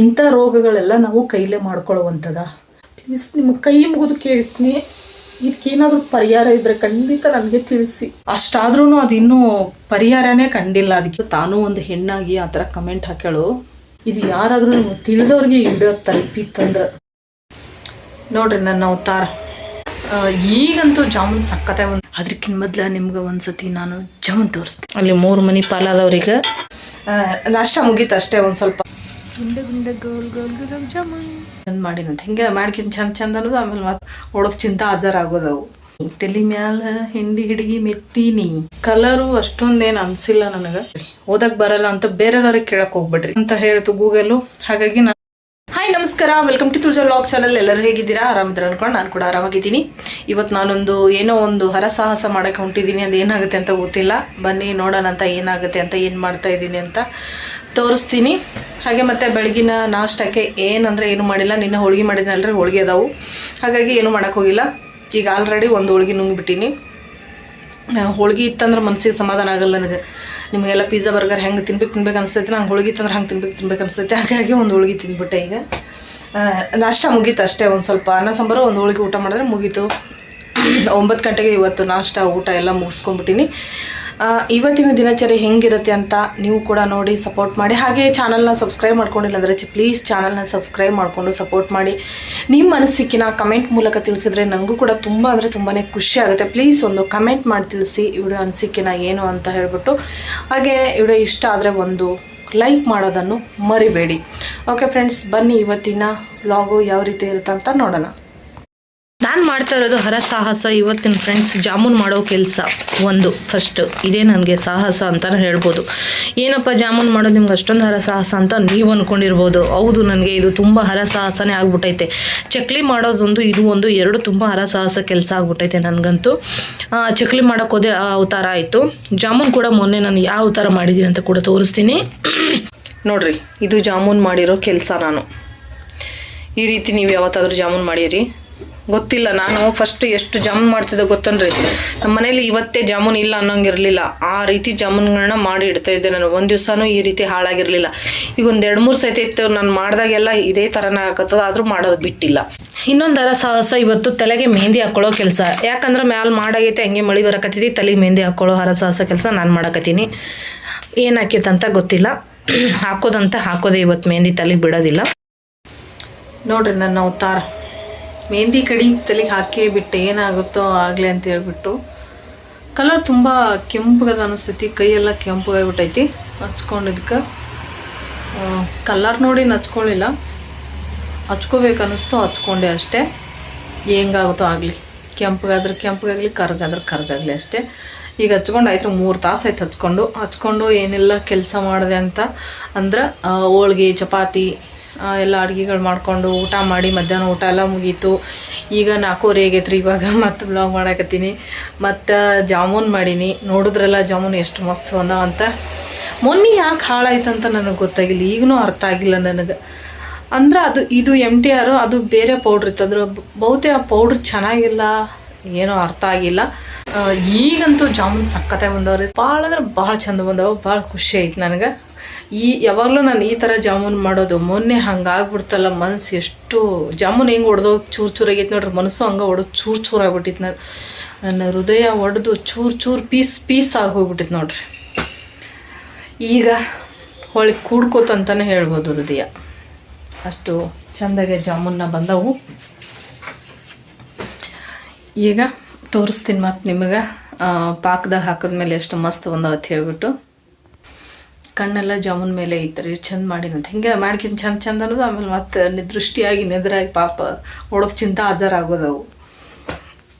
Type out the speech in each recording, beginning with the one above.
ಇಂಥ ರೋಗಗಳೆಲ್ಲ ನಾವು ಕೈಲೇ ಮಾಡ್ಕೊಳ್ಳುವಂಥದ. ಪ್ಲೀಸ್ ನಿಮ್ಮ ಕೈ ಮುಗಿದು ಕೇಳ್ತೀನಿ. ಇದಕ್ಕೇನಾದ್ರೂ ಪರಿಹಾರ ಇದ್ರೆ ಖಂಡಿತ ನನಗೆ ತಿಳಿಸಿ. ಅಷ್ಟಾದ್ರೂ ಅದಿನ್ನೂ ಪರಿಹಾರನೇ ಕಂಡಿಲ್ಲ. ಅದಕ್ಕೆ ತಾನೂ ಒಂದು ಹೆಣ್ಣಾಗಿ ಆ ಥರ ಕಮೆಂಟ್ ಹಾಕ್ಯಾಳು. ಇದು ಯಾರಾದ್ರೂ ತಿಳಿದವ್ರಿಗೆ ಹಿಡಿಯೋ ತಲುಪಿತ್ತಂದ್ರೆ ನೋಡ್ರಿ ನನ್ನ ಅವತಾರ. ಈಗಂತೂ ಜಾಮೂನ್ ಸಕ್ಕತ್ತೆ ಒಂದು ಅದಕ್ಕಿಂತ ಮೊದ್ಲು ನಿಮ್ಗೆ ಒಂದ್ಸತಿ ನಾನು ಜಾಮೂನ್ ತೋರಿಸ್ತೀನಿ. ಅಲ್ಲಿ ಮೂರು ಮನಿ ಪಾಲಾದವ್ರಿಗೆ. ನಾಷ್ಟ ಮುಗೀತು ಅಷ್ಟೇ ಒಂದು ಸ್ವಲ್ಪ. ಗುಂಡ ಗುಂಡ ಗೋಲ್ ಗೋಲ್ ಗುಲಾಬ್ ಜಾಮೂನ್. ಚಂದ ಮಾಡಿನಂತ ಹಿಂಗೆ ಮಾಡ್ಕಿನ್ ಚಂದ ಚಂದ ಅನ್ನೋದು ಆಮೇಲೆ ಮತ್ತೆ ಹೊಡೋದು ಚಿಂತ ಆಜಾರ್ ಆಗೋದವು ತಲಿ ಮ್ಯಾಲ ಹಿಂಡಿ ಹಿಡಿಗಿ ಮೆತ್ತೀನಿ. ಕಲರು ಅಷ್ಟೊಂದೇನು ಅನ್ಸಿಲ್ಲ ನನಗೆ. ಓದಕ್ ಬರಲ್ಲ ಅಂತ ಬೇರೆದವ್ರಿಗೆ ಕೇಳಕ್ ಹೋಗ್ಬಿಡ್ರಿ ಅಂತ ಹೇಳ್ತು ಗೂಗಲು ಹಾಗಾಗಿ ನಾನು ಹಾಯ್ ನಮಸ್ಕಾರ. Welcome to Turja log channel ಎಲ್ಲರೂ ಹೇಗಿದ್ದೀರಾ? ಆರಾಮಿದ್ರೆ ಅನ್ಕೊಂಡು ನಾನು ಕೂಡ ಆರಾಮಾಗಿದ್ದೀನಿ. ಇವತ್ತು ನಾನೊಂದು ಏನೋ ಒಂದು ಹರಸಾಹಸ ಮಾಡಕ್ಕೆ ಹೊಂಟಿದ್ದೀನಿ ಅದು ಏನಾಗುತ್ತೆ ಅಂತ ಗೊತ್ತಿಲ್ಲ. ಬನ್ನಿ ನೋಡೋಣ ಅಂತ ಏನಾಗುತ್ತೆ ಅಂತ ಏನು ಮಾಡ್ತಾ ಇದ್ದೀನಿ ಅಂತ. ತೋರಿಸ್ತೀನಿ. ಹಾಗೆ ಮತ್ತೆ ಬೆಳಗಿನ ನಾಷ್ಟಕ್ಕೆ ಏನಂದ್ರೆ ಏನು ಮಾಡಿಲ್ಲ. ನಿನ್ನೆ ಹೋಳಿಗೆ ಮಾಡಿದ್ನಲ್ರಿ ಹೋಳಿಗೆ ಅದಾವು. ಹಾಗಾಗಿ ಏನು ಹೋಗಿಲ್ಲ. ಈಗ ಆಲ್ರೆಡಿ ಒಂದು ಹೋಳಿಗೆ ನುಂಗ್ಬಿಟ್ಟಿನಿ. ಹೋಳಿಗೆ ಇತ್ತಂದ್ರೆ ಮನಸ್ಸಿಗೆ ಸಮಾಧಾನ ಆಗಲ್ಲ ನನಗೆ. ನಿಮಗೆಲ್ಲ ಪಿಜ್ಜಾ ಬರ್ಗರ್ ಹೆಂಗೆ ತಿನ್ಬೇಕು ತಿನ್ಬೇಕು ಅನಿಸ್ತೈತೆ. ನಂಗೆ ಹೋಳಿಗೆ ಇತ್ತಂದ್ರೆ ಹಂಗೆ ತಿನ್ಬೇಕು ತಿನ್ಬೇಕು ಅನಿಸ್ತೈತೆ. ಹಾಗಾಗಿ ಒಂದು ಹೋಳಿಗೆ ತಿಂದ್ಬಿಟ್ಟೆ ಈಗ. ನಾಷ್ಟ ಮುಗೀತು ಅಷ್ಟೇ ಒಂದು ಸ್ವಲ್ಪ. ಅನ್ನ ಸಾಂಬಾರು ಒಂದು ಹೋಳಿಗೆ ಊಟ ಮಾಡಿದ್ರೆ ಮುಗೀತು. ಒಂಬತ್ತು ಗಂಟೆಗೆ ಇವತ್ತು ನಾಷ್ಟ ಊಟ ಎಲ್ಲ ಮುಗಿಸ್ಕೊಂಡ್ಬಿಟ್ಟಿನಿ. ಆ, ಇವತ್ತಿನ ದಿನಚರಿ ಹೆಂಗಿರುತ್ತೆ ಅಂತ ನೀವು ಕೂಡ ನೋಡಿ ಸಪೋರ್ಟ್ ಮಾಡಿ. ಹಾಗೆ ಚಾನಲ್ನ ಸಬ್ಸ್ಕ್ರೈಬ್ ಮಾಡ್ಕೊಂಡಿಲ್ಲ ಅಂದರೆ ಪ್ಲೀಸ್ ಚಾನಲ್ನ ಸಬ್ಸ್ಕ್ರೈಬ್ ಮಾಡಿಕೊಂಡು ಸಪೋರ್ಟ್ ಮಾಡಿ. ನಿಮ್ಮ ಮನಸ್ಸಿಕ್ಕಿನ ಕಮೆಂಟ್ ಮೂಲಕ ತಿಳಿಸಿದ್ರೆ ನನಗೂ ಕೂಡ ತುಂಬ ಅಂದರೆ ತುಂಬಾ ಖುಷಿ ಆಗುತ್ತೆ. ಪ್ಲೀಸ್ ಒಂದು ಕಮೆಂಟ್ ಮಾಡಿ ತಿಳಿಸಿ ವಿಡಿಯೋ ಅನಿಸಿಕೆನ ಏನು ಅಂತ ಹೇಳ್ಬಿಟ್ಟು. ಹಾಗೆ ವಿಡಿಯೋ ಇಷ್ಟ ಆದರೆ ಒಂದು ಲೈಕ್ ಮಾಡೋದನ್ನು ಮರಿಬೇಡಿ. ಓಕೆ ಫ್ರೆಂಡ್ಸ್ ಬನ್ನಿ ಇವತ್ತಿನ ವ್ಲಾಗು ಯಾವ ರೀತಿ ಇರುತ್ತೆ ಅಂತ ನೋಡೋಣ. ಮಾಡ್ತಾ ಇರೋದು ಹರಸಾಹಸ ಇವತ್ತಿನ ಫ್ರೆಂಡ್ಸ್ ಜಾಮೂನ್ ಮಾಡೋ ಕೆಲಸ ಒಂದು ಫಸ್ಟ್ ಇದೇ ನನಗೆ ಸಾಹಸ ಅಂತಲೇ ಹೇಳ್ಬೋದು. ಏನಪ್ಪ ಜಾಮೂನ್ ಮಾಡೋದು ನಿಮ್ಗೆ ಅಷ್ಟೊಂದು ಹರಸಾಹಸ ಅಂತ ನೀವು ಅಂದ್ಕೊಂಡಿರ್ಬೋದು ಹೌದು ನನಗೆ ಇದು ತುಂಬ ಹರಸಾಹಸನೇ ಆಗ್ಬಿಟ್ಟೈತೆ ಚಕ್ಲಿ ಮಾಡೋದೊಂದು, ಇದು ಒಂದು, ಎರಡು ತುಂಬ ಹರಸಾಹಸ ಕೆಲಸ ಆಗ್ಬಿಟ್ಟೈತೆ ನನಗಂತೂ. ಚಕ್ಲಿ ಮಾಡೋಕೆ ಹೋದೆ ಆ ಅವತಾರ ಆಯಿತು. ಜಾಮೂನ್ ಕೂಡ ಮೊನ್ನೆ ನಾನು ಯಾವ ಅವತಾರ ಮಾಡಿದ್ದೀನಿ ಅಂತ ಕೂಡ ತೋರಿಸ್ತೀನಿ. ನೋಡ್ರಿ, ಇದು ಜಾಮೂನ್ ಮಾಡಿರೋ ಕೆಲಸ ನಾನು. ಈ ರೀತಿ ನೀವು ಯಾವತ್ತಾದರೂ ಜಾಮೂನ್ ಮಾಡಿರಿ. ಗೊತ್ತಿಲ್ಲ ನಾನು ಫಸ್ಟ್ ಎಷ್ಟು ಜಾಮೂನ್ ಮಾಡ್ತಿದ್ದೆ ಗೊತ್ತನ್ರಿ ನಮ್ಮ ಮನೇಲಿ ಇವತ್ತೇ ಜಾಮೂನ್ ಇಲ್ಲ ಅನ್ನೋಂಗಿರಲಿಲ್ಲ. ಆ ರೀತಿ ಜಾಮೂನ್ಗಳನ್ನ ಮಾಡಿ ಇಡ್ತಾ ಇದ್ದೆ ನಾನು. ಒಂದು ದಿವಸನೂ ಈ ರೀತಿ ಹಾಳಾಗಿರಲಿಲ್ಲ. ಈಗ ಒಂದು ಎರಡು ಮೂರು ಸತಿ ಇತ್ತು, ನಾನು ಮಾಡಿದಾಗೆಲ್ಲ ಇದೇ ಥರನೇ ಆಗತ್ತದ, ಆದರೂ ಮಾಡೋದು ಬಿಟ್ಟಿಲ್ಲ. ಇನ್ನೊಂದರ ಸಾಹಸ ಇವತ್ತು ತಲೆಗೆ ಮೆಹಂದಿ ಹಾಕೊಳ್ಳೋ ಕೆಲಸ. ಯಾಕಂದ್ರೆ ಮ್ಯಾಲ ಮಾಡಾಗೈತೆ, ಹಂಗೆ ಮಳಿ ಬರಕತ್ತೈತಿ, ತಲೆಗೆ ಮೆಹಂದಿ ಹಾಕೊಳ್ಳೋ ಹರಸಾಹಸ ಕೆಲಸ ನಾನು ಮಾಡಕತ್ತೀನಿ. ಏನು ಅಂತ ಗೊತ್ತಿಲ್ಲ. ಹಾಕೋದಂತ ಹಾಕೋದೆ ಇವತ್ತು ಮೆಹಂದಿ ತಲೆಗೆ ಬಿಡೋದಿಲ್ಲ. ನೋಡ್ರಿ ನನ್ನ ಅವತಾರ. ಮೆಹಂದಿ ಕಡಿ ತಲೆಗೆ ಹಾಕೇ ಬಿಟ್ಟೆ ಏನಾಗುತ್ತೋ ಆಗಲಿ ಅಂತ ಹೇಳ್ಬಿಟ್ಟು ಕಲರ್ ತುಂಬ ಕೆಂಪಗದ ಅನಿಸ್ತೈತಿ ಕೈಯೆಲ್ಲ ಕೆಂಪಗಾಗ್ಬಿಟ್ಟೈತಿ ಹಚ್ಕೊಂಡಿದ್ಕೆ ಕಲರ್ ನೋಡಿ ನಚ್ಕೊಳ್ಳಿಲ್ಲ ಹಚ್ಕೋಬೇಕು ಅನ್ನಿಸ್ತು ಹಚ್ಕೊಂಡೆ ಅಷ್ಟೇ ಹೆಂಗಾಗುತ್ತೋ ಆಗಲಿ ಕೆಂಪಗಾದ್ರೆ ಕೆಂಪಗಾಗಲಿ ಕರ್ಗಾದ್ರೆ ಕರ್ಗಾಗಲಿ ಅಷ್ಟೇ ಈಗ ಹಚ್ಕೊಂಡು ಆಯ್ತು ಮೂರು ತಾಸು ಆಯ್ತು ಹಚ್ಕೊಂಡು ಹಚ್ಕೊಂಡು ಏನೆಲ್ಲ ಕೆಲಸ ಮಾಡಿದೆ ಅಂತ ಅಂದ್ರೆ ಹೋಳ್ಗೆ ಚಪಾತಿ ಎಲ್ಲ ಅಡುಗೆಗಳು ಮಾಡಿಕೊಂಡು ಊಟ ಮಾಡಿ ಮಧ್ಯಾಹ್ನ ಊಟ ಎಲ್ಲ ಮುಗೀತು. ಈಗ ನಾಲ್ಕೂವರೆ ಆಗೈತ್ರಿ ಇವಾಗ ಮತ್ತೆ ಬ್ಲಾಗ್ ಮಾಡಕತ್ತೀನಿ. ಮತ್ತು ಜಾಮೂನ್ ಮಾಡೀನಿ. ನೋಡಿದ್ರಲ್ಲ ಜಾಮೂನ್ ಎಷ್ಟು ಮಸ್ತ್ ಅಂತ. ಮೊನ್ನೆ ಯಾಕೆ ಹಾಳಾಯ್ತಂತ ನನಗೆ ಗೊತ್ತಾಗಿಲ್ಲ. ಈಗನೂ ಅರ್ಥ ಆಗಿಲ್ಲ ನನಗೆ. ಅಂದ್ರೆ ಅದು, ಇದು ಎಂ ಟಿ ಆರು ಅದು ಬೇರೆ ಪೌಡ್ರ್ ಇತ್ತು. ಅಂದ್ರೆ ಬಹುತೇಕ ಪೌಡ್ರ್ ಚೆನ್ನಾಗಿಲ್ಲ. ಏನೋ ಅರ್ಥ ಆಗಿಲ್ಲ. ಈಗಂತೂ ಜಾಮೂನ್ ಸಕ್ಕತ್ತೆ ಬಂದವ್ರಿ. ಭಾಳ ಅಂದ್ರೆ ಭಾಳ ಚಂದ ಬಂದವು. ಭಾಳ ಖುಷಿ ಆಯ್ತು ನನಗೆ. ಈ ಯಾವಾಗಲೂ ನಾನು ಈ ಥರ ಜಾಮೂನ್ ಮಾಡೋದು, ಮೊನ್ನೆ ಹಂಗಾಗ್ಬಿಡ್ತಲ್ಲ ಮನಸ್ಸು ಎಷ್ಟು, ಜಾಮೂನ್ ಹೆಂಗೆ ಹೊಡೆದೋ ಚೂರು ಚೂರಾಗೈತೆ ನೋಡ್ರಿ ಮನಸ್ಸು ಹಂಗೆ ಹೊಡೆದು ಚೂರು ಚೂರು ಆಗ್ಬಿಟ್ಟಿತ್ತು ನಾನು, ನನ್ನ ಹೃದಯ ಒಡೆದು ಚೂರು ಚೂರು ಪೀಸ್ ಪೀಸ್ ಆಗಿ ಹೋಗ್ಬಿಟ್ಟಿತ್ತು ನೋಡ್ರಿ. ಈಗ ಹೊಳಿ ಕೂಡ್ಕೋತಂತಲೇ ಹೇಳ್ಬೋದು ಹೃದಯ. ಅಷ್ಟು ಚಂದಾಗೆ ಜಾಮೂನ್ನ ಬಂದವು. ಈಗ ತೋರಿಸ್ತೀನಿ ಮತ್ತು ನಿಮಗೆ ಪಾಕದಾಗ ಹಾಕಿದ್ಮೇಲೆ ಎಷ್ಟು ಮಸ್ತ್ ಬಂದವತ್ತು ಹೇಳ್ಬಿಟ್ಟು. ಕಣ್ಣೆಲ್ಲ ಜಾಮೂನ್ ಮೇಲೆ ಐತ್ರಿ ಚಂದ ಮಾಡಿನಂತ ಹಿಂಗೆ ಮಾಡ್ಕಿನ್ ಚಂದ ಚಂದ ಅನ್ನೋದು ಆಮೇಲೆ ಮತ್ತೆ ನಿದೃಷ್ಟಿಯಾಗಿ ನೆದರಾಗಿ ಪಾಪ ಹೊಡೋದು ಚಿಂತ ಆಜಾರ ಆಗೋದವು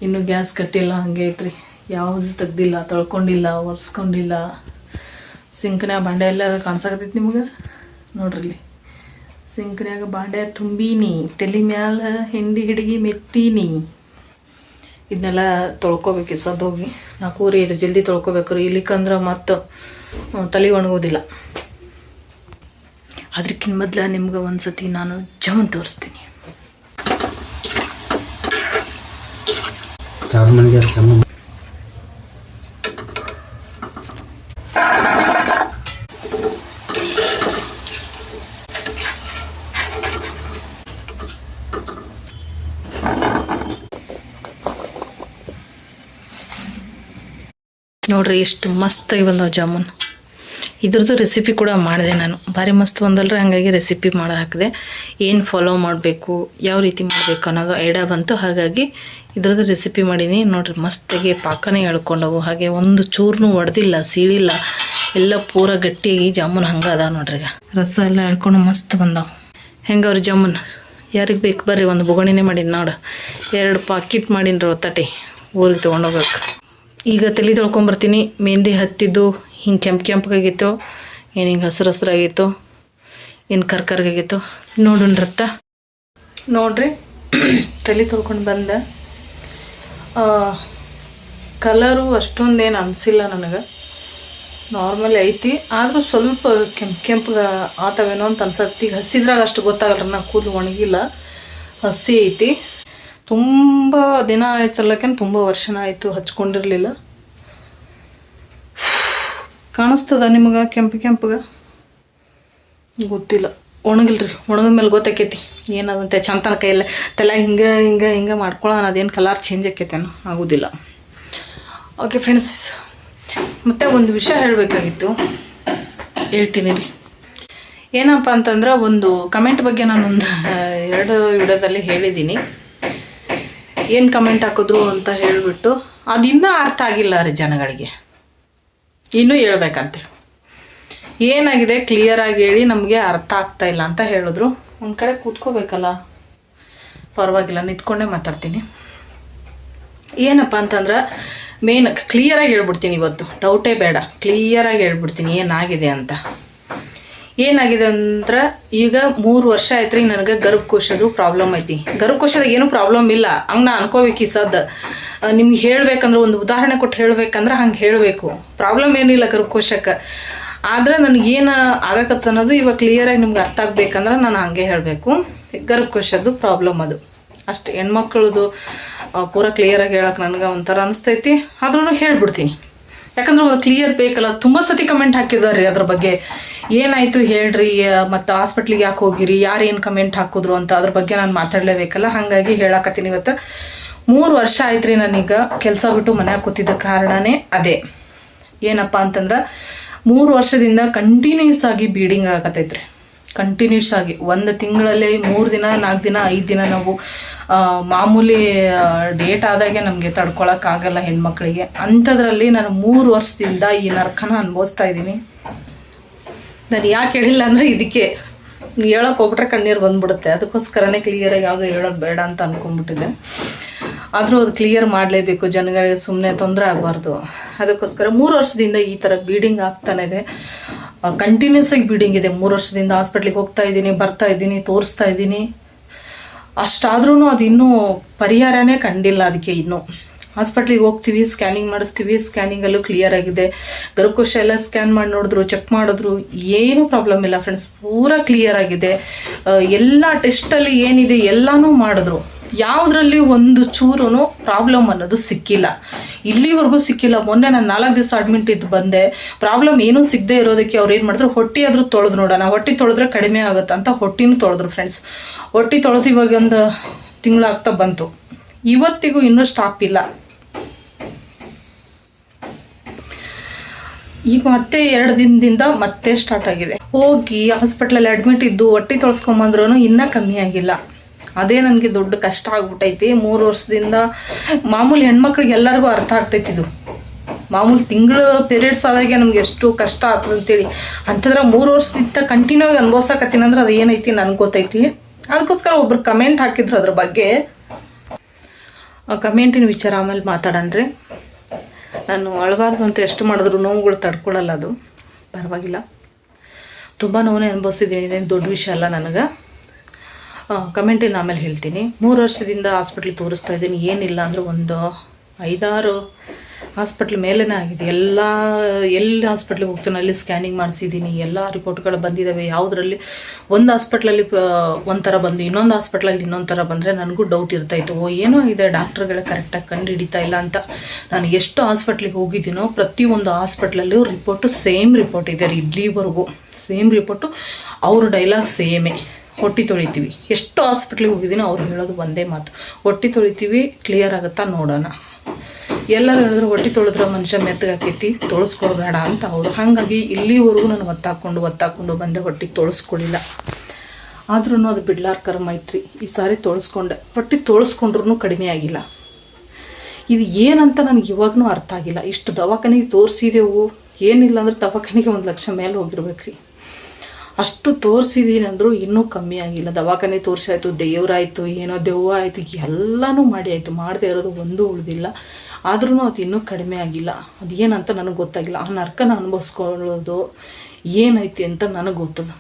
ಇನ್ನು ಗ್ಯಾಸ್ ಕಟ್ಟಿಲ್ಲ, ಹಂಗೆ ಐತ್ರಿ. ಯಾವುದು ತೆಗ್ದಿಲ್ಲ, ತೊಳ್ಕೊಂಡಿಲ್ಲ, ಒರೆಸ್ಕೊಂಡಿಲ್ಲ. ಸಿಂಕ್ನ್ಯಾಗ ಬಾಂಡೆ ಎಲ್ಲ ಕಾಣ್ಸಕತ್ತೈತಿ ನಿಮ್ಗೆ? ನೋಡ್ರಿ ಸಿಂಕ್ನ್ಯಾಗ ಬಾಂಡೆ ತುಂಬೀನಿ, ತಲೆ ಮ್ಯಾಲ ಹಿಂಡಿ ಹಿಡಿಗಿ ಮೆತ್ತೀನಿ. ಇದನ್ನೆಲ್ಲ ತೊಳ್ಕೊಬೇಕು ಸದ್ದೋಗಿ ಕೂರಿ ಇದು ಜಲ್ದಿ ತೊಳ್ಕೊಬೇಕು. ರೀ ಇಲ್ಲಿಕಂದ್ರೆ ಮತ್ತು ತಲೆ ಒಣಗೋದಿಲ್ಲ. ಅದಕ್ಕಿಂತ ಮೊದ್ಲು ನಿಮ್ಗೆ ಒಂದು ಸತಿ ನಾನು ಜಮನ್ ತೋರಿಸ್ತೀನಿ. ನೋಡ್ರಿ ಎಷ್ಟು ಮಸ್ತಾಗಿ ಬಂದವು ಜಾಮೂನ್. ಇದ್ರದ್ದು ರೆಸಿಪಿ ಕೂಡ ಮಾಡಿದೆ ನಾನು. ಭಾರಿ ಮಸ್ತ್ ಬಂದಲ್ರಿ, ಹಂಗಾಗಿ ರೆಸಿಪಿ ಮಾಡಿ ಹಾಕಿದೆ. ಏನು ಫಾಲೋ ಮಾಡಬೇಕು, ಯಾವ ರೀತಿ ಮಾಡಬೇಕು ಅನ್ನೋದು ಐಡಿಯಾ ಬಂತು. ಹಾಗಾಗಿ ಇದ್ರದ್ದು ರೆಸಿಪಿ ಮಾಡೀನಿ. ನೋಡ್ರಿ, ಮಸ್ತಾಗಿ ಪಾಕನೇ ಎಳ್ಕೊಂಡವು. ಹಾಗೆ ಒಂದು ಚೂರ್ನು ಒಡೆದಿಲ್ಲ, ಸೀಳಿಲ್ಲ. ಎಲ್ಲ ಪೂರ ಗಟ್ಟಿಯಾಗಿ ಜಾಮೂನ್ ಹಂಗೆ ಅದಾವ ನೋಡ್ರಿ ಈಗ. ರಸ ಎಲ್ಲ ಎಳ್ಕೊಂಡು ಮಸ್ತ್ ಬಂದಾವ. ಹೆಂಗವ್ರಿ ಜಾಮೂನ್? ಯಾರಿಗೆ ಬೇಕು ಬರ್ರಿ, ಒಂದು ಬೊಗಣಿನೇ ಮಾಡೀನಿ ನೋಡು. ಎರಡು ಪಾಕಿಟ್ ಮಾಡೀನಿ ತಟ್ಟಿ ಊರಿಗೆ ತೊಗೊಂಡೋಗ್ಬೇಕು ಈಗ ತಲೆ ತೊಳ್ಕೊಂಬರ್ತೀನಿ. ಮೆಹಂದಿ ಹತ್ತಿದ್ದು ಹಿಂಗೆ ಕೆಂಪು ಕೆಂಪಗಾಗಿತ್ತು. ಏನು ಹಿಂಗೆ ಹಸಿರು ಹಸಿರಾಗಿತ್ತು ಏನು ಕರ್ಕರ್ಗಾಗಿತ್ತು. ನೋಡೋಣ ರತ್ತ ನೋಡ್ರಿ, ತಲೆ ತೊಳ್ಕೊಂಡು ಬಂದ. ಕಲರು ಅಷ್ಟೊಂದೇನು ಅನಿಸಿಲ್ಲ ನನಗೆ. ನಾರ್ಮಲ್ ಐತಿ. ಆದರೂ ಸ್ವಲ್ಪ ಕೆಂಪು ಕೆಂಪಗೆ ಆತವೇನೋ ಅಂತ ಅನ್ಸತ್ತೆ. ಈಗ ಹಸಿದ್ರಾಗ ಅಷ್ಟು ಗೊತ್ತಾಗಲ್ಲ ನಾ ಕೂದಲು ಒಣಗಿಲ್ಲ. ಹಸಿ ಐತಿ. ತುಂಬ ದಿನ ಆಯ್ತಲ್ಲಕೇನು ತುಂಬ ವರ್ಷನ ಆಯಿತು ಹಚ್ಕೊಂಡಿರಲಿಲ್ಲ. ಕಾಣಿಸ್ತದ ನಿಮಗೆ ಕೆಂಪು ಕೆಂಪಗೆ? ಗೊತ್ತಿಲ್ಲ. ಒಣಗಿಲ್ರಿ, ಒಣಗಿದ ಮೇಲೆ ಗೊತ್ತಾಕೈತಿ. ಏನದಂತೆ ಚಂತನ ಕೈಯಲ್ಲಿ, ತಲೆ ಹಿಂಗೆ ಹಿಂಗೆ ಹಿಂಗೆ ಮಾಡ್ಕೊಳ್ಳೋಣ ಅದೇನು ಕಲರ್ ಚೇಂಜ್ ಆಕೈತೇನು ಆಗೋದಿಲ್ಲ. ಓಕೆ ಫ್ರೆಂಡ್ಸ್ ಮತ್ತೆ ಒಂದು ವಿಷಯ ಹೇಳಬೇಕಾಗಿತ್ತು. ಹೇಳ್ತೀನಿ ರೀ. ಏನಪ್ಪ ಅಂತಂದ್ರೆ ಒಂದು ಕಮೆಂಟ್ ಬಗ್ಗೆ ನಾನೊಂದು ಎರಡು ವಿಡಿಯೋದಲ್ಲಿ ಹೇಳಿದ್ದೀನಿ ಏನು ಕಮೆಂಟ್ ಹಾಕಿದ್ರು ಅಂತ ಹೇಳಿಬಿಟ್ಟು ಅದು ಇನ್ನೂ ಅರ್ಥ ಆಗಿಲ್ಲ ರೀ ಜನಗಳಿಗೆ. ಇನ್ನೂ ಹೇಳ್ಬೇಕಂತೆ. ಏನಾಗಿದೆ? ಕ್ಲಿಯರಾಗಿ ಹೇಳಿ ನಮಗೆ ಅರ್ಥ ಆಗ್ತಾ ಇಲ್ಲ ಅಂತ ಹೇಳಿದ್ರು. ಒಂದು ಕಡೆ ಕೂತ್ಕೋಬೇಕಲ್ಲ? ಪರವಾಗಿಲ್ಲ, ನಿಂತ್ಕೊಂಡೇ ಮಾತಾಡ್ತೀನಿ. ಏನಪ್ಪ ಅಂತಂದ್ರೆ ಮೇನ್ ಕ್ಲಿಯರಾಗಿ ಹೇಳ್ಬಿಡ್ತೀನಿ ಇವತ್ತು. ಡೌಟೇ ಬೇಡ. ಕ್ಲಿಯರಾಗಿ ಹೇಳ್ಬಿಡ್ತೀನಿ ಏನಾಗಿದೆ ಅಂತ. ಏನಾಗಿದೆ ಅಂದ್ರೆ ಈಗ ಮೂರು ವರ್ಷ ಆಯ್ತು ರೀ ನನಗೆ ಗರ್ಭಕೋಶದು ಪ್ರಾಬ್ಲಮ್ ಐತಿ. ಗರ್ಭಕೋಶದಾಗ ಏನೂ ಪ್ರಾಬ್ಲಮ್ ಇಲ್ಲ. ಹಂಗೆ ನಾ ಅನ್ಕೋಬೇಕು ಈ ಸದ್ದು. ನಿಮ್ಗೆ ಹೇಳ್ಬೇಕಂದ್ರೆ ಒಂದು ಉದಾಹರಣೆ ಕೊಟ್ಟು ಹೇಳ್ಬೇಕಂದ್ರೆ ಹಂಗೆ ಹೇಳಬೇಕು. ಪ್ರಾಬ್ಲಮ್ ಏನಿಲ್ಲ ಗರ್ಭಕೋಶಕ್ಕೆ. ಆದ್ರೆ ನನಗೇನು ಆಗಕತ್ತ ಅನ್ನೋದು ಇವಾಗ ಕ್ಲಿಯರಾಗಿ ನಿಮ್ಗೆ ಅರ್ಥ ಆಗ್ಬೇಕಂದ್ರೆ ನಾನು ಹಂಗೆ ಹೇಳಬೇಕು. ಗರ್ಭಕೋಶದ್ದು ಪ್ರಾಬ್ಲಮ್ ಅದು. ಅಷ್ಟು ಹೆಣ್ಮಕ್ಳದು ಪೂರ ಕ್ಲಿಯರಾಗಿ ಹೇಳಕ್ಕೆ ನನಗೆ ಒಂಥರ ಅನಿಸ್ತೈತಿ. ಆದ್ರೂ ಹೇಳ್ಬಿಡ್ತೀನಿ. ಯಾಕಂದ್ರೆ ಕ್ಲಿಯರ್ ಬೇಕಲ್ಲ. ತುಂಬ ಸತಿ ಕಮೆಂಟ್ ಹಾಕಿದಾರೆ ಅದ್ರ ಬಗ್ಗೆ. ಏನಾಯಿತು ಹೇಳ್ರಿ, ಮತ್ತು ಹಾಸ್ಪಿಟ್ಲಿಗೆ ಯಾಕೆ ಹೋಗಿರಿ ಯಾರು ಏನು ಕಮೆಂಟ್ ಹಾಕಿದ್ರು ಅಂತ ಅದ್ರ ಬಗ್ಗೆ ನಾನು ಮಾತಾಡಲೇಬೇಕಲ್ಲ. ಹಾಗಾಗಿ ಹೇಳಾಕತ್ತೀನಿ ಇವತ್ತು. ಮೂರು ವರ್ಷ ಆಯ್ತು ರೀ ನಾನೀಗ ಕೆಲಸ ಬಿಟ್ಟು ಮನ್ಯಾಗ ಕೂತಿದ್ದ ಕಾರಣನೇ ಅದೇ. ಏನಪ್ಪ ಅಂತಂದ್ರೆ, ಮೂರು ವರ್ಷದಿಂದ ಕಂಟಿನ್ಯೂಸ್ ಆಗಿ ಬೀಡಿಂಗ್ ಆಗತೈತ್ರಿ. ಕಂಟಿನ್ಯೂಸ್ ಆಗಿ ಒಂದು ತಿಂಗಳಲ್ಲಿ ಮೂರು ದಿನ, ನಾಲ್ಕು ದಿನ, ಐದು ದಿನ ನಾವು ಮಾಮೂಲಿ ಡೇಟ್ ಆದಾಗೆ ನಮಗೆ ತಡ್ಕೊಳಕ್ಕಾಗಲ್ಲ ಹೆಣ್ಮಕ್ಳಿಗೆ. ಅಂಥದ್ರಲ್ಲಿ ನಾನು ಮೂರು ವರ್ಷದಿಂದ ಈ ನರ್ಕನ ಅನುಭವಿಸ್ತಾ ಇದ್ದೀನಿ. ನಾನು ಯಾಕೆ ಹೇಳಿಲ್ಲ ಅಂದರೆ ಇದಕ್ಕೆ ಹೇಳೋಕೆ ಹೋಗ್ಬಿಟ್ರೆ ಕಣ್ಣೀರು ಬಂದ್ಬಿಡುತ್ತೆ. ಅದಕ್ಕೋಸ್ಕರನೇ ಕ್ಲಿಯರಾಗಿ ಯಾವುದೋ ಹೇಳೋದು ಬೇಡ ಅಂತ ಅಂದ್ಕೊಂಡ್ಬಿಟ್ಟಿದ್ದೆ ಆದರೂ ಅದು ಕ್ಲಿಯರ್ ಮಾಡಲೇಬೇಕು. ಜನಗಳಿಗೆ ಸುಮ್ಮನೆ ತೊಂದರೆ ಆಗಬಾರ್ದು. ಅದಕ್ಕೋಸ್ಕರ ಮೂರು ವರ್ಷದಿಂದ ಈ ಥರ ಬೀಡಿಂಗ್ ಆಗ್ತಾನೆ ಇದೆ. ಕಂಟಿನ್ಯೂಸ್ ಆಗಿ ಬೀಡಿಂಗ್ ಇದೆ. ಮೂರು ವರ್ಷದಿಂದ ಹಾಸ್ಪಿಟ್ಲಿಗೆ ಹೋಗ್ತಾ ಇದ್ದೀನಿ, ಬರ್ತಾ ಇದ್ದೀನಿ, ತೋರಿಸ್ತಾ ಇದ್ದೀನಿ. ಅಷ್ಟಾದ್ರೂ ಅದು ಇನ್ನೂ ಪರಿಹಾರನೇ ಕಂಡಿಲ್ಲ ಅದಕ್ಕೆ ಇನ್ನೂ. ಹಾಸ್ಪಿಟ್ಲಿಗೆ ಹೋಗ್ತೀವಿ ಸ್ಕ್ಯಾನಿಂಗ್ ಮಾಡಿಸ್ತೀವಿ ಸ್ಕ್ಯಾನಿಂಗಲ್ಲೂ ಕ್ಲಿಯರ್ ಆಗಿದೆ. ಗರ್ಭಕೋಶ ಎಲ್ಲ ಸ್ಕ್ಯಾನ್ ಮಾಡಿ ನೋಡಿದ್ರು ಚೆಕ್ ಮಾಡಿದ್ರು, ಏನೂ ಪ್ರಾಬ್ಲಮ್ ಇಲ್ಲ ಫ್ರೆಂಡ್ಸ್ ಪೂರ ಕ್ಲಿಯರ್ ಆಗಿದೆ. ಎಲ್ಲ ಟೆಸ್ಟಲ್ಲಿ ಏನಿದೆ ಎಲ್ಲನೂ ಮಾಡಿದ್ರು. ಯಾವುದ್ರಲ್ಲಿ ಒಂದು ಚೂರು ಪ್ರಾಬ್ಲಮ್ ಅನ್ನೋದು ಸಿಕ್ಕಿಲ್ಲ. ಇಲ್ಲಿವರೆಗೂ ಸಿಕ್ಕಿಲ್ಲ. ಮೊನ್ನೆ ನಾನು ನಾಲ್ಕು ದಿವಸ ಅಡ್ಮಿಟ್ ಇದ್ದು ಬಂದೆ. ಪ್ರಾಬ್ಲಮ್ ಏನೂ ಸಿಗದೆ ಇರೋದಕ್ಕೆ ಅವ್ರು ಏನು ಮಾಡಿದ್ರು, ಹೊಟ್ಟೆ ಆದರೂ ತೊಳೆದು ನೋಡೋಣ. ಹೊಟ್ಟೆ ತೊಳೆದ್ರೆ ಕಡಿಮೆ ಆಗುತ್ತೆ ಅಂತ ಹೊಟ್ಟಿನೂ ತೊಳೆದ್ರು ಫ್ರೆಂಡ್ಸ್ ಹೊಟ್ಟೆ ತೊಳೆದು ಇವಾಗ ಒಂದು ತಿಂಗಳಾಗ್ತಾ ಬಂತು. ಇವತ್ತಿಗೂ ಇನ್ನೂ ಸ್ಟಾಪ್ ಇಲ್ಲ. ಈಗ ಮತ್ತೆ ಎರಡು ದಿನದಿಂದ ಮತ್ತೆ ಸ್ಟಾರ್ಟ್ ಆಗಿದೆ. ಹೋಗಿ ಹಾಸ್ಪಿಟ್ಲಲ್ಲಿ ಅಡ್ಮಿಟ್ ಇದ್ದು, ಹೊಟ್ಟೆ ತೊಳ್ಸ್ಕೊಂಬಂದ್ರೂ ಇನ್ನೂ ಕಮ್ಮಿ ಆಗಿಲ್ಲ. ಅದೇ ನನಗೆ ದೊಡ್ಡ ಕಷ್ಟ ಆಗ್ಬಿಟ್ಟೈತಿ. ಮೂರು ವರ್ಷದಿಂದ ಮಾಮೂಲಿ ಹೆಣ್ಮಕ್ಳಿಗೆ ಎಲ್ಲರಿಗೂ ಅರ್ಥ ಆಗ್ತೈತಿ ಇದು. ಮಾಮೂಲಿ ತಿಂಗಳು ಪೀರಿಯಡ್ಸ್ ಆದಾಗೆ ನಮ್ಗೆ ಎಷ್ಟು ಕಷ್ಟ ಆಗ್ತದೆ ಅಂತೇಳಿ. ಅಂತಂದ್ರೆ ಮೂರು ವರ್ಷದಿಂದ ಕಂಟಿನ್ಯೂ ಆಗಿ ಅನುಭವಿಸಕತ್ತೀನಿ ಅಂದ್ರೆ ಅದು ಏನೈತಿ ನನಗೆ ಗೊತ್ತೈತಿ. ಅದಕ್ಕೋಸ್ಕರ ಒಬ್ರು ಕಮೆಂಟ್ ಹಾಕಿದ್ರು ಅದ್ರ ಬಗ್ಗೆ. ಆ ಕಮೆಂಟಿನ ವಿಚಾರ ಆಮೇಲೆ ಮಾತಾಡನ್ರಿ ನಾನು ಅಳಬಾರ್ದು ಅಂತ ಎಷ್ಟು ಮಾಡಿದ್ರು ನೋವುಗಳು ತಡ್ಕೊಳ್ಳಲ್ಲ ಅದು. ಪರವಾಗಿಲ್ಲ. ತುಂಬ ನೋವೇ ಅನುಭವಿಸಿದ್ದೀನಿ. ಇದೇನು ದೊಡ್ಡ ವಿಷಯ ಅಲ್ಲ ನನಗೆ. ಕಮೆಂಟಿನ ಆಮೇಲೆ ಹೇಳ್ತೀನಿ. ಮೂರು ವರ್ಷದಿಂದ ಹಾಸ್ಪಿಟ್ಲ್ ತೋರಿಸ್ತಾ ಇದ್ದೀನಿ. ಏನಿಲ್ಲ ಅಂದ್ರೆ ಒಂದು ಐದಾರು ಹಾಸ್ಪಿಟ್ಲ್ ಮೇಲೇ ಆಗಿದೆ. ಎಲ್ಲ, ಎಲ್ಲಿ ಹಾಸ್ಪಿಟ್ಲಿಗೆ ಹೋಗ್ತೀನಿ ಅಲ್ಲಿ ಸ್ಕ್ಯಾನಿಂಗ್ ಮಾಡಿಸಿದ್ದೀನಿ. ಎಲ್ಲ ರಿಪೋರ್ಟ್ಗಳು ಬಂದಿದ್ದಾವೆ ಯಾವುದರಲ್ಲಿ ಒಂದು ಹಾಸ್ಪಿಟ್ಲಲ್ಲಿ ಒಂಥರ ಬಂದು, ಇನ್ನೊಂದು ಹಾಸ್ಪಿಟ್ಲಲ್ಲಿ ಇನ್ನೊಂದು ಥರ ಬಂದರೆ ನನಗೂ ಡೌಟ್ ಇರ್ತಾಯಿತ್ತು ಓ, ಏನೋ ಇದೆ ಡಾಕ್ಟ್ರುಗಳೇ ಕರೆಕ್ಟಾಗಿ ಕಂಡು ಹಿಡಿತಾ ಇಲ್ಲ ಅಂತ. ನಾನು ಎಷ್ಟು ಹಾಸ್ಪಿಟ್ಲಿಗೆ ಹೋಗಿದ್ದೀನೋ ಪ್ರತಿಯೊಂದು ಹಾಸ್ಪಿಟ್ಲಲ್ಲೂ ರಿಪೋರ್ಟು ಸೇಮ್ ರಿಪೋರ್ಟ್ ಇದೆ ಇಲ್ಲಿವರೆಗೂ. ಸೇಮ್ ರಿಪೋರ್ಟು ಅವ್ರ ಡೈಲಾಗ್ ಸೇಮೇ ಹೊಟ್ಟೆ ತೊಳಿತೀವಿ. ಎಷ್ಟು ಹಾಸ್ಪಿಟ್ಲಿಗೆ ಹೋಗಿದ್ದೀನೋ, ಅವ್ರು ಹೇಳೋದು ಒಂದೇ ಮಾತು. ಹೊಟ್ಟೆ ತೊಳಿತೀವಿ ಕ್ಲಿಯರ್ ಆಗುತ್ತಾ ನೋಡೋಣ. ಎಲ್ಲರೂ ಹೇಳಿದ್ರು ಹೊಟ್ಟೆ ತೊಳೆದ್ರೆ ಮನುಷ್ಯ ಮೆತ್ತಗಾಕೈತಿ ತೊಳಸ್ಕೊಳ್ಬೇಡ ಅಂತ ಅವರು. ಹಾಗಾಗಿ ಇಲ್ಲಿವರೆಗೂ ನಾನು ಒತ್ತಾಕೊಂಡು ಒತ್ತಾಕೊಂಡು ಬಂದೆ ಹೊಟ್ಟೆಗೆ ತೊಳಸ್ಕೊಳ್ಳಿಲ್ಲ ಆದ್ರೂ ಅದು ಬಿಡ್ಲಾರ್ಕರ ಮೈತ್ರಿ. ಈ ಸಾರಿ ತೊಳಸ್ಕೊಂಡೆ. ಹೊಟ್ಟೆ ತೊಳಸ್ಕೊಂಡ್ರೂ ಕಡಿಮೆ ಆಗಿಲ್ಲ. ಇದು ಏನಂತ ನನಗೆ ಇವಾಗೂ ಅರ್ಥ ಆಗಿಲ್ಲ. ಇಷ್ಟು ದವಾಖಾನೆಗೆ ತೋರಿಸಿದೆವು. ಏನಿಲ್ಲ ಅಂದ್ರೆ ದವಾಖಾನೆಗೆ ಒಂದು ಲಕ್ಷ ಮೇಲೆ ಹೋಗಿರ್ಬೇಕ್ರಿ. ಅಷ್ಟು ತೋರಿಸಿದೀನಿ ಅಂದರೂ ಇನ್ನೂ ಕಮ್ಮಿ ಆಗಿಲ್ಲ. ದವಾಖಾನೆ ತೋರಿಸಾಯ್ತು, ದೇವರಾಯಿತು, ಏನೋ ದೆವ್ವ ಆಯಿತು ಎಲ್ಲನೂ ಮಾಡಿ ಆಯಿತು. ಮಾಡದೇ ಇರೋದು ಒಂದೂ ಉಳಿದಿಲ್ಲ. ಆದ್ರೂ ಅದು ಇನ್ನೂ ಕಡಿಮೆ ಆಗಿಲ್ಲ. ಅದೇನಂತ ನನಗೆ ಗೊತ್ತಾಗಿಲ್ಲ. ಆ ನರ್ಕನ ಅನುಭವಿಸ್ಕೊಳ್ಳೋದು ಏನೈತಿ ಅಂತ ನನಗೆ ಗೊತ್ತದ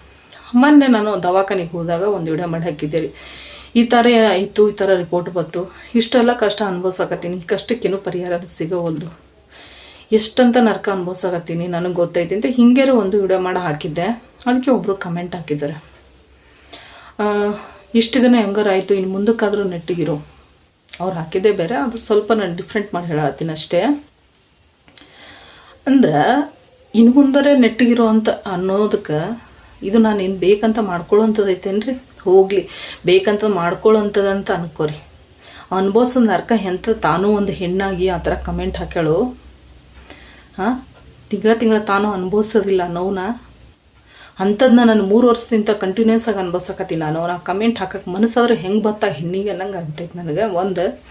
ಮೊನ್ನೆ ನಾನು ದವಾಖಾನೆಗೆ ಹೋದಾಗ ಒಂದು ವಿಡಿಯೋ ಮಾಡಿ ಹಾಕಿದ್ದೆ ರೀ ಈ ಥರ ಆಯಿತು, ಈ ಥರ ರಿಪೋರ್ಟ್ ಬಂತು. ಇಷ್ಟೆಲ್ಲ ಕಷ್ಟ ಅನುಭವಿಸಕತ್ತೀನಿ. ಕಷ್ಟಕ್ಕೇನು ಪರಿಹಾರ ಸಿಗೋವಲ್ದು. ಎಷ್ಟಂತ ನರ್ಕ ಅನುಭವಿಸಾಗತ್ತೀನಿ ನನಗೆ ಗೊತ್ತೈತಿ ಅಂತ ಹಿಂಗೇರು ಒಂದು ವಿಡಿಯೋ ಮಾಡಿ ಹಾಕಿದ್ದೆ. ಅದಕ್ಕೆ ಒಬ್ಬರು ಕಮೆಂಟ್ ಹಾಕಿದ್ದಾರೆ. ಇಷ್ಟು ದಿನ ಹೆಂಗಾರಾಯಿತು ಇನ್ನು ಮುಂದಕ್ಕಾದರೂ ನೆಟ್ಟಿಗಿರೋ. ಅವ್ರು ಹಾಕಿದ್ದೆ ಬೇರೆ ಅದು ಸ್ವಲ್ಪ ನಾನು ಡಿಫ್ರೆಂಟ್ ಮಾಡಿ ಹೇಳತ್ತೀನಿ ಅಷ್ಟೇ. ಅಂದ್ರೆ ಇನ್ನು ಮುಂದರೆ ನೆಟ್ಟಿಗಿರೋ ಅಂತ ಅನ್ನೋದಕ್ಕೆ ಇದು ನಾನು ಏನು ಬೇಕಂತ ಮಾಡ್ಕೊಳ್ಳೋಂಥದ್ದೈತೇನ್ರಿ ಹೋಗಲಿ, ಬೇಕಂತ ಮಾಡ್ಕೊಳ್ಳೋಂಥದ್ದಂತ ಅನ್ಕೋರಿ. ಅನ್ಭವಿಸೋ ನರ್ಕ ಎಂಥ ತಾನೂ ಒಂದು ಹೆಣ್ಣಾಗಿ ಆ ಥರ ಕಮೆಂಟ್ ಹಾಕ್ಯಾಳು. ಹಾಂ? ತಿಂಗಳ ತಿಂಗಳ ತಾನು ಅನುಭವಿಸೋದಿಲ್ಲ ನೋವನ್ನ ಅಂಥದ್ದನ್ನ ನಾನು ಮೂರು ವರ್ಷದಿಂದ ಕಂಟಿನ್ಯೂಸ್ ಆಗಿ ಅನ್ಭವಿಸಕತ್ತೀನಿ ನಾನು. ಅವ್ರ ಕಮೆಂಟ್ ಹಾಕಕ್ಕೆ ಮನಸ್ಸಾದ್ರೆ ಹೆಂಗೆ ಬತ್ತಾ ಹೆಣ್ಣಿಗೆ ಅನ್ನಂಗೆ ಆಗ್ಬಿಟ್ಟೈತೆ ನನಗೆ. ಒಂದು,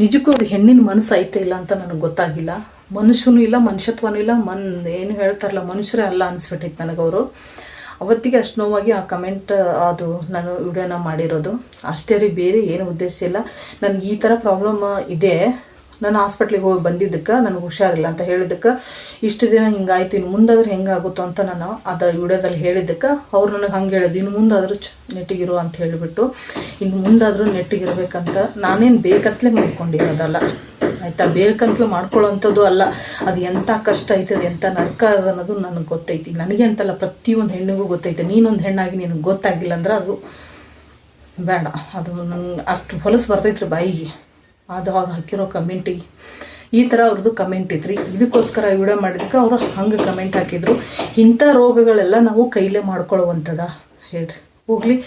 ನಿಜಕ್ಕೂ ಅವ್ರಿಗೆ ಹೆಣ್ಣಿನ ಮನಸ್ಸು ಐತೆ ಇಲ್ಲ ಅಂತ ನನಗೆ ಗೊತ್ತಾಗಿಲ್ಲ. ಮನುಷ್ಯನೂ ಇಲ್ಲ, ಮನುಷ್ಯತ್ವನೂ ಇಲ್ಲ, ಮನ್ ಏನು ಹೇಳ್ತಾರಲ್ಲ, ಮನುಷ್ಯರೇ ಅಲ್ಲ ಅನಿಸ್ಬಿಟ್ಟೈತೆ ನನಗೆ ಅವರು. ಅವತ್ತಿಗೆ ಅಷ್ಟು ನೋವಾಗಿ ಆ ಕಮೆಂಟ್ ಅದು ನಾನು ವಿಡಿಯೋನ ಮಾಡಿರೋದು. ಅಷ್ಟೇ ರೀ, ಬೇರೆ ಏನು ಉದ್ದೇಶ ಇಲ್ಲ. ನನಗೆ ಈ ಥರ ಪ್ರಾಬ್ಲಮ್ ಇದೆ. ನಾನು ಹಾಸ್ಪಿಟ್ಲಿಗೆ ಹೋಗಿ ಬಂದಿದ್ದಕ್ಕೆ, ನನಗೆ ಹುಷಾರಿಲ್ಲ ಅಂತ ಹೇಳಿದ್ದಕ್ಕೆ, ಇಷ್ಟು ದಿನ ಹಿಂಗಾಯ್ತು ಇನ್ನು ಮುಂದಾದ್ರೆ ಹೆಂಗಾಗುತ್ತೋ ಅಂತ ನಾನು ಅದರ ವಿಡಿಯೋದಲ್ಲಿ ಹೇಳಿದ್ದಕ್ಕೆ, ಅವ್ರು ನನಗೆ ಹಂಗೆ ಹೇಳಿದ್ರು ಇನ್ನು ಮುಂದಾದರೂ ನೆಟ್ಟಿಗಿರು ಅಂತ ಹೇಳಿಬಿಟ್ಟು ಇನ್ನು ಮುಂದಾದರೂ ನೆಟ್ಟಿಗಿರ್ಬೇಕಂತ ನಾನೇನು ಬೇಕಂತಲೇ ಮಾಡ್ಕೊಂಡಿರೋದಲ್ಲ ಆಯಿತಾ? ಬೇಕಂತಲೂ ಮಾಡ್ಕೊಳ್ಳೋವಂಥದ್ದು ಅಲ್ಲ. ಅದು ಎಂಥ ಕಷ್ಟ ಐತದೆ ಎಂಥ ನರ್ಕ ಅದ ಅನ್ನೋದು ನನಗೆ ಗೊತ್ತೈತಿ. ನನಗೆ ಅಂತಲ್ಲ ಪ್ರತಿಯೊಂದು ಹೆಣ್ಣಿಗೂ ಗೊತ್ತೈತೆ. ನೀನೊಂದು ಹೆಣ್ಣಾಗಿ ನಿನಗೆ ಗೊತ್ತಾಗಿಲ್ಲ ಅಂದ್ರೆ ಅದು ಬೇಡ. ಅದು ನಂಗೆ ಅಷ್ಟು ಹೊಲಸು ಬರ್ತೈತ್ರಿ ಬಾಯಿಗೆ. ಅದು ಅವ್ರು ಹಾಕಿರೋ ಕಮೆಂಟಿಗೆ ಈ ಥರ ಅವ್ರದ್ದು ಕಮೆಂಟ್ ಇತ್ರಿ. ಇದಕ್ಕೋಸ್ಕರ ವಿಡಿಯೋ ಮಾಡಿದಕ್ಕೆ ಅವರು ಹಂಗೆ ಕಮೆಂಟ್ ಹಾಕಿದ್ರು. ಇಂಥ ರೋಗಗಳೆಲ್ಲ ನಾವು ಕೈಲೇ ಮಾಡ್ಕೊಳ್ಳುವಂಥದ. ಹೇಳ್ರಿ. ಹೋಗಲಿ.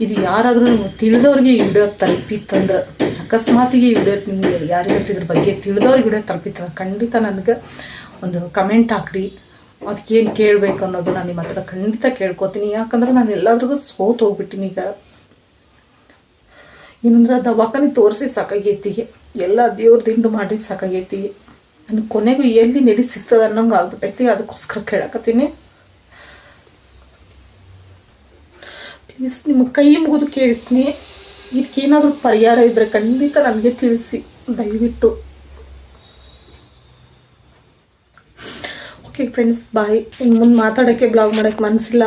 ಇದು ಯಾರಾದರೂ ನಿಮ್ಗೆ ತಿಳಿದವ್ರಿಗೆ ಈ ವಿಡಿಯೋ ತಲುಪಿತ್ತಂದ್ರೆ, ಅಕಸ್ಮಾತಿಗೆ ಈ ವಿಡಿಯೋ ನಿಮಗೆ ಯಾರಿಗಾದ್ರು ಇದ್ರ ಬಗ್ಗೆ ತಿಳಿದವ್ರಿಗೆ ವಿಡಿಯೋ ತಲುಪಿತ್ತಂದ್ರೆ ಖಂಡಿತ ನನಗೆ ಒಂದು ಕಮೆಂಟ್ ಹಾಕ್ರಿ. ಏನು ಕೇಳಬೇಕು ಅನ್ನೋದು ನಾನು ನಿಮ್ಮ ಹತ್ರ ಖಂಡಿತ ಕೇಳ್ಕೊತೀನಿ. ಯಾಕಂದ್ರೆ ನಾನು ಎಲ್ಲಾದ್ರಿಗೂ ಸೋತು ಹೋಗ್ಬಿಟ್ಟಿನಿ ಈಗ. ಏನಂದ್ರೆ ದವಾಖಾನೆ ತೋರಿಸಿ ಸಾಕಾಗೈತಿಗೆ ಎಲ್ಲ ದೇವ್ರ ದಿಂಡು ಮಾಡಿ ಸಾಕಾಗೈತಿ. ನನಗೆ ಕೊನೆಗೂ ಎಲ್ಲಿ ನೆಲೆ ಸಿಗ್ತದೆ ಅನ್ನೋಂಗೆ ಆಗ್ಬಿಟ್ಟೈತಿ. ಅದಕ್ಕೋಸ್ಕರ ಕೇಳಕತ್ತೀನಿ. ಪ್ಲೀಸ್ ನಿಮ್ಮ ಕೈ ಮುಗಿದು ಕೇಳ್ತೀನಿ. ಇದಕ್ಕೇನಾದರೂ ಪರಿಹಾರ ಇದ್ದರೆ ಖಂಡಿತ ನನಗೆ ತಿಳಿಸಿ. ದಯವಿಟ್ಟು. ಓಕೆ ಫ್ರೆಂಡ್ಸ್ ಬಾಯ್ ಇನ್ನು ಮುಂದೆ ಮಾತಾಡೋಕ್ಕೆ ಬ್ಲಾಗ್ ಮಾಡೋಕ್ಕೆ ಮನಸ್ಸಿಲ್ಲ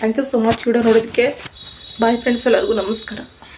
thank you so much video ನೋಡೋದಕ್ಕೆ. ಬಾಯ್ ಫ್ರೆಂಡ್ಸ್ ಎಲ್ಲರಿಗೂ ನಮಸ್ಕಾರ.